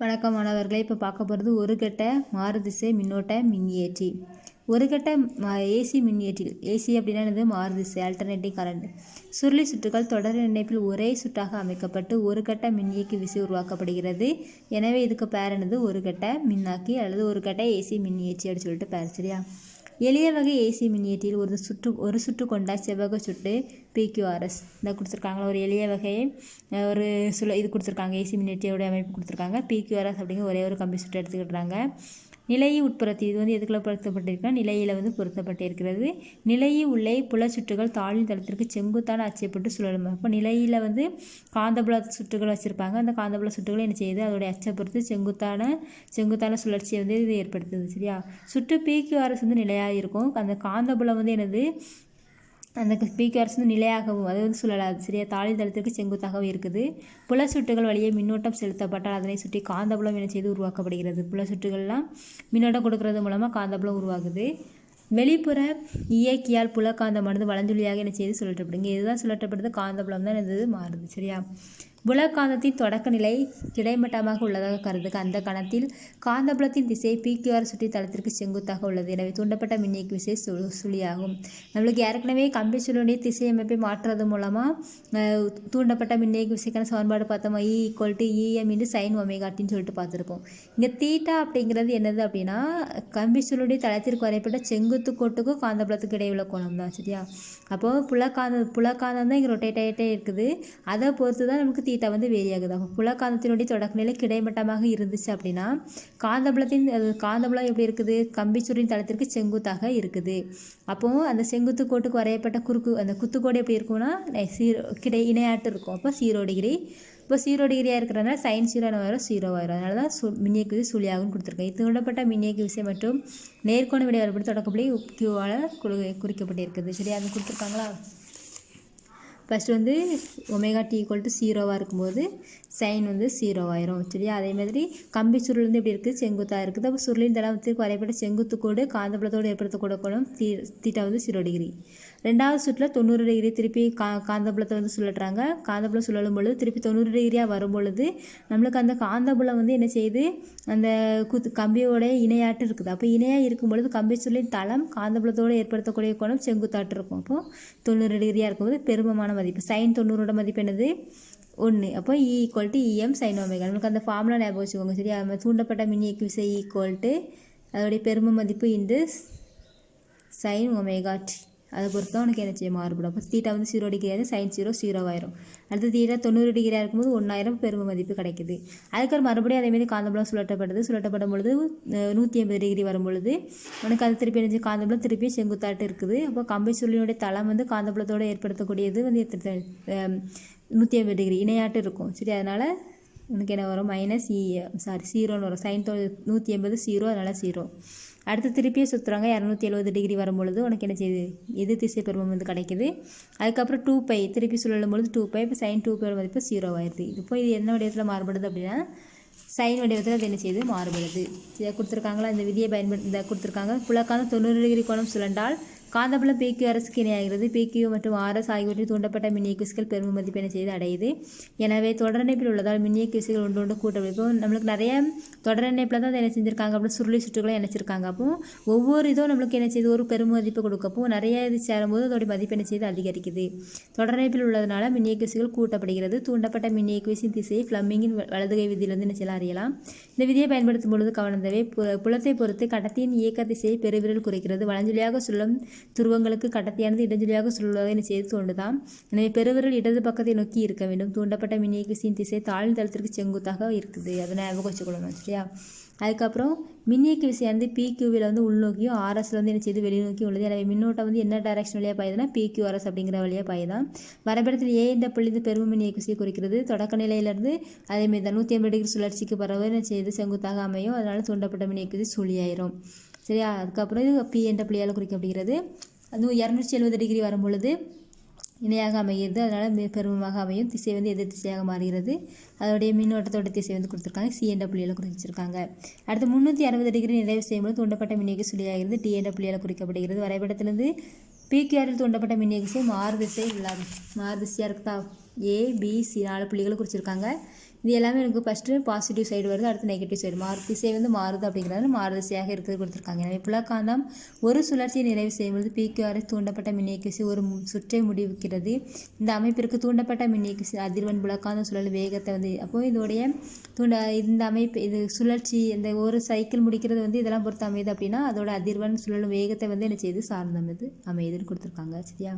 வணக்கம் மாணவர்களே இப்போ பார்க்க போகிறது ஒரு கட்ட மாறுதிசை மின்னோட்ட மின்னியற்றி ஒரு கட்ட ஏசி மின்னியற்றில் ஏசி அப்படின்னா என்னது? மாறுதிசை ஆல்டர்னேட்டிங் கரண்ட் சுருளி சுற்றுகள் தொடர் இணைப்பில் ஒரே சுற்றாக அமைக்கப்பட்டு ஒரு கட்ட மின்னியக்கி விசை உருவாக்கப்படுகிறது. எனவே இதுக்கு பேர் என்னது? ஒரு கட்ட மின்னாக்கி அல்லது ஒரு கட்ட ஏசி மின்னியற்றி அப்படின்னு சொல்லிட்டு பேர் சரியா? எளிய வகை ஏசி மின்னியற்றில் ஒரு சுற்று ஒரு சுற்று கொண்ட செவ்வக சுட்டு பிக்யூஆர்எஸ் இந்த கொடுத்துருக்காங்களா ஒரு எளிய வகை ஒரு சுல இது கொடுத்துருக்காங்க. ஏசி மின்னியற்றியோட அமைப்பு கொடுத்துருக்காங்க. பிக்யூஆர்எஸ் அப்படிங்கிற ஒரே ஒரு கம்பி சுட்டு எடுத்துக்கிட்டுறாங்க நிலையை உட்புறத்தில் இது வந்து எதுக்குள்ள பொருத்தப்பட்டிருக்குன்னா நிலையில் வந்து பொருத்தப்பட்டிருக்கிறது. நிலையை உள்ளே புல சுற்றுகள் தாழின் தளத்திற்கு செங்குத்தான அச்சைப்பட்டு சுழலும். அப்போ நிலையில் வந்து காந்தபுல சுற்றுகள் வச்சுருப்பாங்க. அந்த காந்தபுல சுற்றுகள் என்ன செய்யுது? அதோடைய அச்சை பொறுத்து செங்குத்தான செங்குத்தான சுழற்சியை வந்து இது ஏற்படுத்துது சரியா? சுற்று அரசு வந்து நிலையாக இருக்கும். அந்த காந்தபுலம் வந்து என்னது? அந்த ஸ்பீக்கர்ஸ் வந்து நிலையாகவும் அது வந்து சுழலாது சரியா தாழி தளத்திற்கு செங்குத்தாகவும் இருக்குது. புல வழியே மின்னோட்டம் செலுத்தப்பட்டால் அதனை சுற்றி காந்தபுலம் என செய்து உருவாக்கப்படுகிறது. புல மின்னோட்டம் கொடுக்கறது மூலமாக காந்தபுலம் உருவாகுது. வெளிப்புற இயக்கியால் புலக்காந்தமானது வளஞ்சொலியாக என்ன செய்து சுழற்றப்படுங்க இதுதான் சுழற்றப்படுது காந்தபுலம் தான் இது மாறுது சரியா? புலக்காந்தத்தின் தொடக்க நிலை கிடைமட்டமாக உள்ளதாக கருதுக. அந்த கணத்தில் காந்தபுலத்தின் திசை பிக்யூஆர் சுற்றி தளத்திற்கு செங்குத்தாக உள்ளது. எனவே தூண்டப்பட்ட மின்னியக்கு விசை சு சுழியாகும். நம்மளுக்கு ஏற்கனவே கம்பி சுருளுடைய திசை அமைப்பை மாற்றுறது மூலமாக தூண்டப்பட்ட மின்னியக்கு விசைக்கான சமன்பாடு பார்த்தோமா. E equal to E M into sine ஒமேகாட்டின்னு சொல்லிட்டு பார்த்துருப்போம். இங்கே தீட்டா அப்படிங்கிறது என்னது அப்படின்னா கம்பி சுருளுடைய தளத்திற்கு வரைப்பட்ட செங்குத்து கோட்டுக்கும் காந்தபுலத்துக்கு இடையுள்ள கோணம் தான் சரியா? அப்போது புலக்காந்த புலக்காந்தம் தான் இங்கே ரொட்டேட் ஆகிட்டே இருக்குது. அதை பொறுத்து தான் நமக்கு தீட்டா வந்து வேரி ஆகுது அப்போ புலக்காந்தத்தினுடைய தொடக்க நிலை கிடைமட்டமாக இருந்துச்சு அப்படின்னா காந்தபுலத்தின் காந்தபுலம் எப்படி இருக்குது? கம்பிச்சூரின் தளத்திற்கு செங்குத்தாக இருக்குது. அப்போது அந்த செங்குத்து கோட்டுக்கு வரையப்பட்ட குறுக்கு அந்த குத்துக்கோடு எப்படி இருக்கும்னா சீரோ கிடை இணையாட்டு இருக்கும். அப்போ சீரோ டிகிரி. இப்போ சீரோ டிகிரியாக இருக்கிறதுனால சைன் ஜீரோ வரும்? சீரோ வரும். அதனால தான் சு மின்னியக்கு விசை சுழியாகவும் கொடுத்துருக்கேன் இது தூண்டப்பட்ட மின்னியக்கு விசை மற்றும் நேர்கோண விடை வரப்படி தொடக்கப்படி கியூவால் குறிக்கப்பட்டிருக்குது. சரியா அது கொடுத்துருக்காங்களா? ஃபஸ்ட்டு வந்து ஒமேகா டி ஈக்குவல் டு ஜீரோவாக இருக்கும்போது சைன் வந்து ஜீரோவாயிரும் சரியா? அதே மாதிரி கம்பி சுருள் வந்து எப்படி இருக்குது? செங்குத்தாக இருக்குது. அப்போ சுருளின் தளத்திற்கு வரைப்பட்ட செங்குத்து கோடு காந்தபுலத்தோடு ஏற்படுத்தக்கூடிய கோணம் தீ தீட்டா வந்து ஜீரோ டிகிரி ரெண்டாவது சுற்றில் தொண்ணூறு டிகிரி திருப்பி கா காந்தபுலத்தை வந்து சுழட்டுறாங்க காந்தபுலம் சுழலும் பொழுது திருப்பி தொண்ணூறு டிகிரியாக வரும் பொழுது நம்மளுக்கு அந்த காந்தபுலம் வந்து என்ன செய்யுது? அந்த குத்து கம்பியோட இணையாட்டு இருக்குது. அப்போ இணையாக இருக்கும் பொழுது கம்பி சுருளின் தளம் காந்தபுலத்தோடு ஏற்படுத்தக்கூடிய கோணம் செங்குத்தாட்டு இருக்கும். அப்போது தொண்ணூறு டிகிரியாக இருக்கும்போது பெருமமான மதிப்பு. சைன் தொண்ணூறோட மதிப்பு என்னது? ஒன்று அப்போ E equal to E M sine omega நமக்கு அந்த ஃபார்முலா ஞாபகம் வச்சுக்கோங்க சரியா? நம்ம தூண்டப்பட்ட மின்னியக்கு விசை ஈக்குவல் e டு அதோடைய பெரும மதிப்பு இன்று சைன் ஒமேகா டி அதை பொறுத்து தான் உனக்கு என்ன செய்ய மாறுபடும். அப்போ தீட்டா வந்து ஜீரோ டிகிரி ஆகுது சைன் ஜீரோ ஜீரோ ஆயிரும். அடுத்து தீட்டா தொண்ணூறு டிகிரியாக இருக்கும்போது ஒன்றாயிரம் பெரும மதிப்பு கிடைக்குது. அதுக்கப்புறம் மறுபடியும் அதேமாதிரி காந்தபுலம் சுழட்டப்படுது சுழட்டப்படும் பொழுது நூற்றி ஐம்பது டிகிரி வரும் பொழுது உனக்கு அது திருப்பி என்ன காந்தபுலம் திருப்பி செங்குத்தாட்டு இருக்குது. அப்போ கம்பி சுருளினுடைய தளம் வந்து காந்தபுலத்தோடு ஏற்படுத்தக்கூடியது வந்து நூற்றி ஐம்பது டிகிரி இணையாட்டு இருக்கும். சரி அதனால் உனக்கு என்ன வரும்? மைனஸ் இ சாரி ஜீரோன்னு வரும். சைன் தொ நூற்றி ஐம்பது ஜீரோ அதனால் ஜீரோ அடுத்து திருப்பியே சுற்றுறாங்க இரநூத்தி எழுபது டிகிரி வரும்பொழுது உனக்கு என்ன செய்யுது எது திசை பெருமம் வந்து கிடைக்குது அதுக்கப்புறம் டூ பை திருப்பி சுழலும் பொழுது டூ பை இப்போ சைன் டூ பை மதிப்பு ஜீரோ ஆயிடுது. இப்போ இது என்ன வடிவத்தில் மாறுபடுது அப்படின்னா சைன் வடிவத்தில் அது என்ன செய்யுது? மாறுபடுது. இதை கொடுத்துருக்காங்களா? இந்த விதியை பயன்படுத்தி இதை கொடுத்துருக்காங்க. புலக்கான தொண்ணூறு டிகிரி கோணம் சுழண்டால் காந்தபுலம் பிக்யூ அரசுக்கு இணையாகிறது. பேக்கியோ மற்றும் ஆர்எஸ் ஆகியவற்றில் தூண்டப்பட்ட மின்னியக்கு பெரும் பெருமை செய்து அடையுது. எனவே தொடரணைப்பில் உள்ளதால் மின்னியக்கு விசைகள் ஒன்று ஒன்று கூட்டமைப்பு நம்மளுக்கு நிறைய தொடரணைப்பில் தான் அதை என்ன செஞ்சுருக்காங்க? அப்படின்னு சுருளி சுற்றுகளை இணைச்சிருக்காங்க. அப்போ ஒவ்வொரு இதுவும் நம்மளுக்கு என்ன செய்யுது ஒரு பெரும் மதிப்பு கொடுக்கப்போ நிறைய இது சேரும்போது அதோடைய மதிப்பெண்ணை செய்து அதிகரிக்குது. தொடரணைப்பில் உள்ளதுனால மின்னியக்கு விசைகள் கூட்டப்படுகிறது. தூண்டப்பட்ட மின்னியக்கு விசையின் திசையை ஃப்ளம்மிங்கின் வலதுகை விதியிலிருந்து என்ன செய்யலாம்? அறியலாம். இந்த விதியை பயன்படுத்தும் பொழுது கவனந்தவை புலத்தை பொறுத்து கடத்தியின் இயக்க திசையை பெருவிரல் குறைக்கிறது. வளஞ்சொலியாக சொல்லும் துருவங்களுக்கு கடத்தியானது இடஞ்சுழியாக சுழல்வதை என செய்து தோண்டுதாம் எனவே பெருவிரல் இடது பக்கத்தை நோக்கி இருக்க வேண்டும். தூண்டப்பட்ட மின்னியக்கிசையின் திசை தாழ்ந்த தளத்திற்கு செங்குத்தாக இருக்குது. அதை ஞாபகம் வச்சுக்கொள்ளணும் சரியா? அதுக்கப்புறம் மின்னியக்கு விசையானது பிக்யூவில் வந்து உள்நோக்கியும் ஆர்எஸ்ல வந்து என்ன செய்து வெளிநோக்கியும் உள்ளது. எனவே மின்னோட்டம் வந்து என்ன டைரக்ஷன் வழியாக பாயுதுன்னா பிக்யூஆர்எஸ் அப்படிங்கிற வழியாக பாயுதான் வரைபடத்தில் ஏ என்ற புள்ளி பெரும மின்னியக்கு விசையை குறிக்கிறது. தொடக்க நிலையிலிருந்து அதேமாதிரி தான் நூற்றி ஐம்பது டிகிரி சுழற்சிக்கு பரவாயில்லை என்ன செய்து செங்குத்தாக அமையும். அதனால் தூண்டப்பட்ட மின்னியக்கு விசை சுழியாயிரும். சரியா? அதுக்கப்புறம் இது பி என்ற புள்ளியால் குறிக்கப்படுகிறது. அதுவும் இரநூற்றி எழுபது டிகிரி வரும் பொழுது இணையாக அமைகிறது. அதனால் மிக பெருமமாக அமையும். திசை வந்து எதிர் திசையாக மாறுகிறது. அதோடைய மின்னோட்டத்தோட திசை வந்து கொடுத்துருக்காங்க. சி என்ற புள்ளியால் குறிச்சிருக்காங்க. அடுத்து முந்நூற்றி அறுபது டிகிரி நிறைவு செய்யும்போது தூண்டப்பட்ட மின்னியக்கு சுழியாகிறது. டி என்ற புள்ளியால் குறிக்கப்படுகிறது. வரைபடத்திலிருந்து பிகேஆரில் தூண்டப்பட்ட மின்னியக்கு மாறு திசை இல்லாது மாறு திசையாக இருக்குதா? ஏ பி சி நாலு புள்ளிகளை குறிச்சிருக்காங்க. இது எல்லாமே எனக்கு ஃபஸ்ட்டு பாசிட்டிவ் சைடு வருது அடுத்து நெகட்டிவ் சைடு மாறு திசை வந்து மாறுது அப்படிங்கிறது மாறு திசையாக இருக்கிறது கொடுத்துருக்காங்க. எனவே புலக்காந்தம் ஒரு சுழற்சியை நிறைவு செய்யும்போது பிக்யூஆரை தூண்டப்பட்ட மின்னியக்கிசை ஒரு சுற்றை முடிவுக்கிறது இந்த அமைப்பிற்கு தூண்டப்பட்ட மின்னியக்கிசை அதிர்வன் புலக்காந்த சுழல் வேகத்தை வந்து அப்போது இதோடைய தூண்ட இந்த அமைப்பு இது சுழற்சி இந்த ஒரு சைக்கிள் முடிக்கிறது வந்து இதெல்லாம் பொறுத்து அமையுது அப்படின்னா அதோட அதிர்வன் சுழலும் வேகத்தை வந்து என்ன செய்யுது? சார்ந்த அமைது அமையுதுன்னு கொடுத்துருக்காங்க. சரியா?